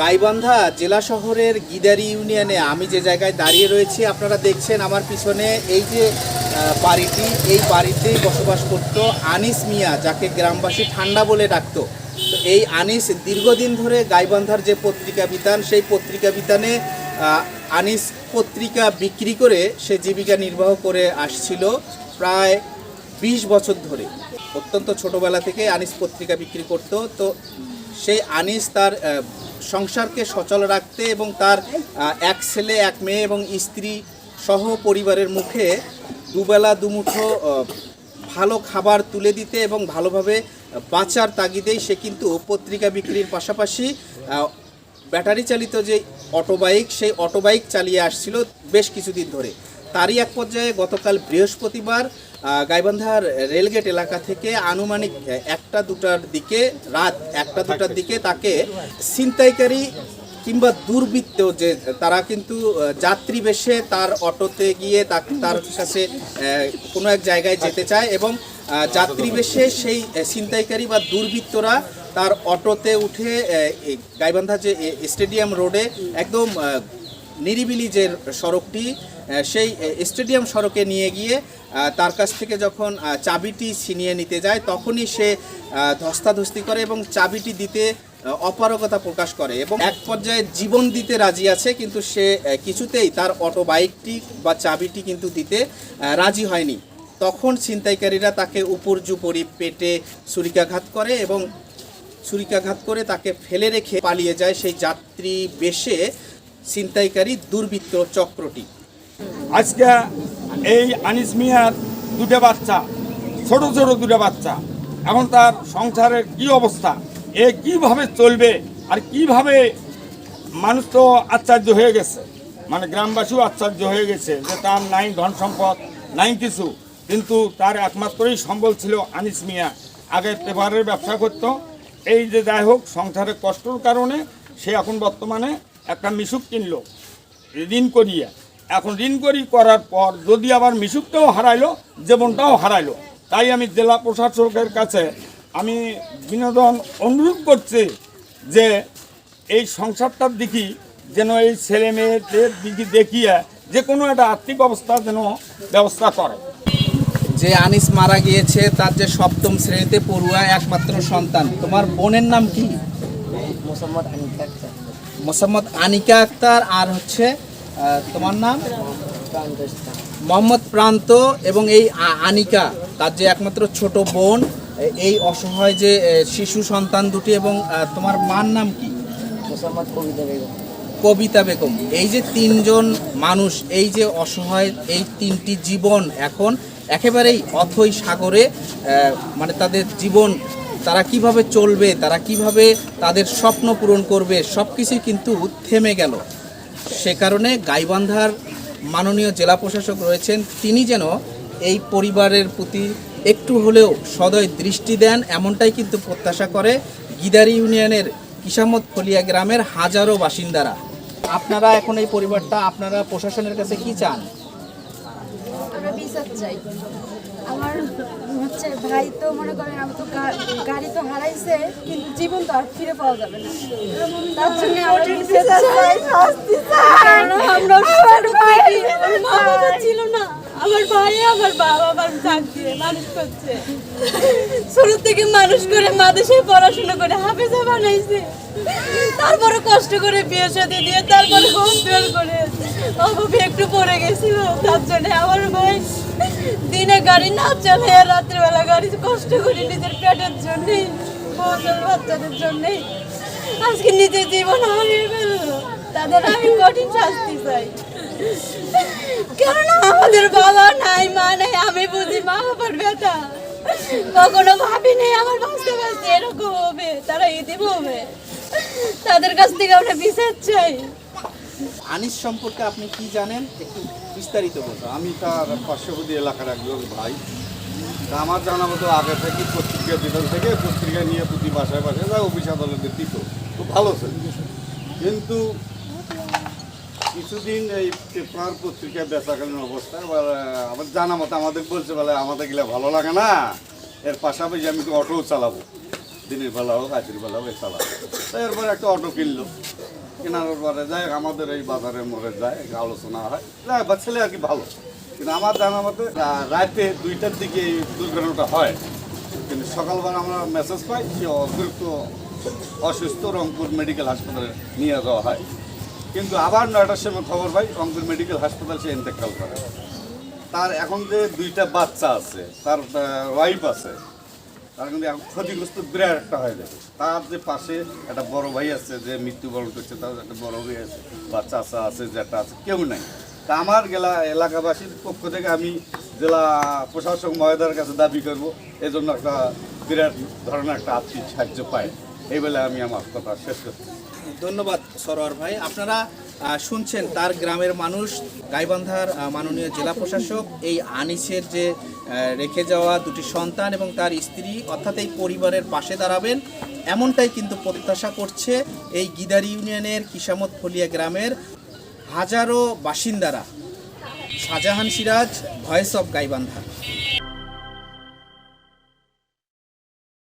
গাইবান্ধা জেলা শহরের গিদারি ইউনিয়নে আমি যে জায়গায় দাঁড়িয়ে রয়েছি, আপনারা দেখছেন আমার পিছনে এই যে বাড়িটি। এই বাড়িতেই বসবাস করত আনিস মিয়া, যাকে গ্রামবাসী ঠান্ডা বলে ডাকতো। তো এই আনিস দীর্ঘদিন ধরে গাইবান্ধার যে পত্রিকা বিতান, সেই পত্রিকা বিতানে আনিস পত্রিকা বিক্রি করে সে জীবিকা নির্বাহ করে আসছিল প্রায় বিশ বছর ধরে। অত্যন্ত ছোটবেলা থেকে আনিস পত্রিকা বিক্রি করত। তো সেই আনিস তার সংসারকে সচল রাখতে এবং তার এক ছেলে, এক মেয়ে এবং স্ত্রী সহ পরিবারের মুখে দুবেলা, দুমুঠো ভালো খাবার তুলে দিতে এবং ভালোভাবে বাঁচার তাগিদেই সে কিন্তু পত্রিকা বিক্রির পাশাপাশি ব্যাটারি চালিত যে অটোবাইক, সেই অটোবাইক চালিয়ে আসছিল বেশ কিছুদিন ধরে। তারই এক পর্যায়ে গতকাল বৃহস্পতিবার গাইবান্ধার রেলগেট এলাকা থেকে আনুমানিক একটা দুটার দিকে, রাত একটা দুটার দিকে তাকে ছিনতাইকারী কিংবা দুর্বৃত্ত যে, তারা কিন্তু যাত্রী বেশে তার অটোতে গিয়ে তার কাছে কোনো এক জায়গায় যেতে চায় এবং যাত্রী বেশে সেই ছিনতাইকারী বা দুর্বৃত্তরা তার অটোতে উঠে গাইবান্ধা যে স্টেডিয়াম রোডে একদম নিরিবিলি যে সড়কটি সেই স্টেডিয়াম সড়কে নিয়ে গিয়ে তার কাছ থেকে যখন চাবিটি ছিনিয়ে নিতে যায়, তখনই সে ধস্তাধস্তি করে এবং চাবিটি দিতে অপারগতা প্রকাশ করে এবং এক পর্যায়ে জীবন দিতে রাজি আছে, কিন্তু সে কিছুতেই তার অটো বাইকটি বা চাবিটি কিন্তু দিতে রাজি হয়নি। তখন ছিনতাইকারীরা তাকে উপর্যুপরি পেটে ছুরিকাঘাত করে এবং ছুরিকাঘাত করে তাকে ফেলে রেখে পালিয়ে যায় সেই যাত্রী বেশে ছিনতাইকারী দুর্বৃত্ত চক্রটি। আজকে এই আনিস মিয়ার দুটো বাচ্চা, ছোট ছোট দুটো বাচ্চা। এখন তার সংসারের কি অবস্থা? এ কীভাবে চলবে? আর কীভাবে মানুষ তো আশ্চর্য হয়ে গেছে। মানে গ্রামবাসীও আশ্চর্য হয়ে গেছে যে তার নাই ধন সম্পদ, নাই কিছু। কিন্তু তার একমাত্রই সম্বল ছিল আনিস মিয়া। আগে পেপারের ব্যবসা করত। এই যে যাই হোক সংসারের কষ্টর কারণে সে এখন বর্তমানে একটা মিশুক কিনলো ঋণ করিয়া। এখন ঋণ করি করার পর যদি আবার মিশুকটাও হারাইলো জীবনটাও হারাইলো তাই আমি জেলা প্রশাসকের কাছে আমি বিনোদন অনুরোধ করছি যে এই সংসারটার দিকে যেন এই ছেলে মেয়েদের দিকে দেখিয়ে যে কোনো একটা আর্থিক অবস্থা যেন ব্যবস্থা করে। যে আনিস মারা গিয়েছে তার যে সপ্তম শ্রেণীতে পড়ুয়া একমাত্র সন্তান তোমার বোনের নাম কি? মোসাম্মদ আনিকা আক্তার। মোসাম্মদ আনিকা আক্তার আর হচ্ছে তোমার নাম? মোহাম্মদ প্রান্ত এবং এই আনিকা তার যে একমাত্র ছোট বোন এই অসহায় যে শিশু সন্তান দুটি এবং তোমার মার নাম কি? মোসাম্মদ কবিতা বেগম। কবিতা বেগম। এই যে তিনজন মানুষ এই যে অসহায় এই তিনটি জীবন এখন একেবারেই অথই সাগরে মানে তাদের জীবন তারা কীভাবে চলবে, তারা কীভাবে তাদের স্বপ্ন পূরণ করবে সব কিছুই কিন্তু থেমে গেল। সে কারণে গাইবান্ধার মাননীয় জেলা প্রশাসক রয়েছেন, তিনি যেন এই পরিবারের প্রতি একটু হলেও সদয় দৃষ্টি দেন, এমনটাই কিন্তু প্রত্যাশা করে গিদারি ইউনিয়নের কিসামত ফলিয়া গ্রামের হাজারো বাসিন্দারা। আপনারা এখন এই পরিবারটা, আপনারা প্রশাসনের কাছে কি চান? চাই। আমার ভাই তো মনে করেন আমি তো গাড়ি তো হারাইছে কিন্তু জীবন তো আর ফিরে পাওয়া যাবে না। তার জন্য আমরা ছিল না। আমার ভাই, আমার বাবা, আমার চাক মানুষ করছে। ছোট থেকে মানুষ করে মাদেশে পড়াশোনা করে হাফেজা বানাইছে। তারপরে কষ্ট করে বিয়ে সাথে দিয়ে তারপরে ঘর দুয়ার করে অভাবে একটু পড়ে গেছিল। তার জন্য আমার ভাই দিনে গাড়ি না চলে রাত্রেবেলা গাড়ি কষ্ট করে নিজের পেটের জন্যই, বউদের বাচ্চাদের জন্যই। আজকে নিজের জীবন হারিয়ে ফেলল। তাদের আমি কঠিন শাস্তি চাই। কেননা আমাদের বাবা নাই, মা নাই, আমি বুঝি মা বাবার ব্যথা। কখনো ভাবিনি আমার বাঁচতে বাঁচতে এরকম হবে, তারা ইতি হবে। তাদের কাছ থেকে আমরা বিচার চাই। আনিস সম্পর্কে আপনি কি জানেন? একটু বিস্তারিত বলুন। আমি তার পার্শ্ববর্তী এলাকার একজন ভাই। তা আমার জানা মতো আগে থেকে পত্রিকা বিধান থেকে পত্রিকা নিয়ে প্রতি বাসায় বাসায় যা অফিস আদালতে দিত। খুব ভালো ছিল। কিন্তু কিছুদিন এই পেপার পত্রিকায় বেচাকালীন অবস্থায় এবার আমার জানা মতো আমাদের বলছে, বলে, আমাদের গেলে ভালো লাগে না। এর পাশাপাশি আমি তো অটোও চালাবো। দিনের বেলা হোক রাতের বেলা হোক চালাবো। তো এরপর একটা অটো কিনলো। কেনার পরে যায় আমাদের এই বাজারে মোড়ে যায় আলোচনা হয়। বা ছেলে আর কি ভালো। কিন্তু আমার জানা মতে রাতে দুইটার দিকে এই দুর্ঘটনাটা হয়। কিন্তু সকালবেলা আমরা মেসেজ পাই যে অতিরিক্ত অসুস্থ রংপুর মেডিকেল হাসপাতালে নিয়ে যাওয়া হয়। কিন্তু আবার নয়টার সময় খবর পাই রংপুর মেডিকেল হাসপাতাল সে ইন্তেকাল করে। তার এখন যে দুইটা বাচ্চা আছে, তার ওয়াইফ আছে, তার কিন্তু এখন ক্ষতিগ্রস্ত বিরাট একটা হয়ে যাবে তার যে পাশে একটা বড় ভাই আছে যে মৃত্যুবরণ করছে, তার একটা বড় ভাই আছে, বাচ্চা আছে আছে যেটা আছে, কেউ নাই। তা আমার গেলা এলাকাবাসীর পক্ষ থেকে আমি জেলা প্রশাসক মহোদয়ের কাছে দাবি করব জন্য একটা বিরাট ধরনের একটা আর্থিক সাহায্য পাই এই বেলা আমি আমার কথা শেষ করছি। ধন্যবাদ সরোয়ার ভাই। আপনারা শুনছেন তার গ্রামের মানুষ, গাইবান্ধার মাননীয় জেলা প্রশাসক, এই আনিসের যে রেখে যাওয়া দুটি সন্তান এবং তার স্ত্রী, অর্থাৎ এই পরিবারের পাশে দাঁড়াবেন, এমনটাই কিন্তু প্রত্যাশা করছে এই গিদারি ইউনিয়নের কিসামত ফলিয়া গ্রামের হাজারো বাসিন্দারা। Shahjahan Siraj, voice of Gaibandha.